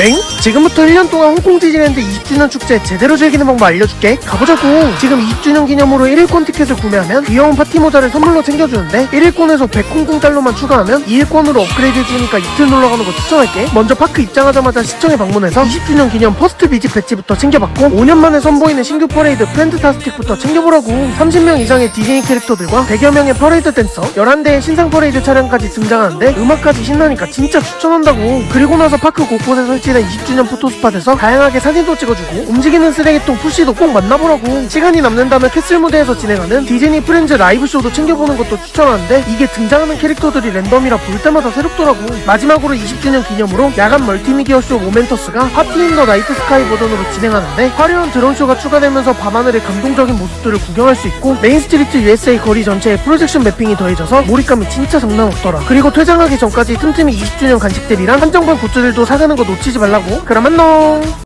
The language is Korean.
엥? 지금부터 1년 동안 홍콩 디즈니랜드 20주년 축제 제대로 즐기는 방법 알려줄게. 가보자고. 지금 20주년 기념으로 1일권 티켓을 구매하면 귀여운 파티 모자를 선물로 챙겨주는데 1일권에서 100홍콩 달러만 추가하면 2일권으로 업그레이드 해주니까 이틀 놀러가는 거 추천할게. 먼저 파크 입장하자마자 시청에 방문해서 20주년 기념 퍼스트 비집 배지부터 챙겨봤고 5년 만에 선보이는 신규 퍼레이드 프렌드타스틱부터 챙겨보라고. 30명 이상의 디즈니 캐릭터들과 100여 명의 퍼레이드 댄서 11대의 신상 퍼레이드 차량까지 등장하는데 음악까지 신나니까 진짜 추천한다고. 그리고 나서 파크 곳곳에 설치 된 20주년 포토스팟에서 다양하게 사진도 찍어주고 움직이는 쓰레기통 푸시도 꼭 만나보라고 시간이 남는다면 캐슬 무대에서 진행하는 디즈니 프렌즈 라이브 쇼도 챙겨보는 것도 추천하는데 이게 등장하는 캐릭터들이 랜덤이라 볼 때마다 새롭더라고. 마지막으로 20주년 기념으로 야간 멀티미디어 쇼 모멘터스가 파티 인더 나이트 스카이 버전으로 진행하는데 화려한 드론 쇼가 추가되면서 밤하늘의 감동적인 모습들을 구경할 수 있고 메인 스트리트 USA 거리 전체에 프로젝션 매핑이 더해져서 몰입감이 진짜 장난 없더라. 그리고 퇴장하기 전까지 틈틈이 20주년 간식들이랑 한정판 굿즈들도 사가는 거 놓치지 말라고? 그럼 안녕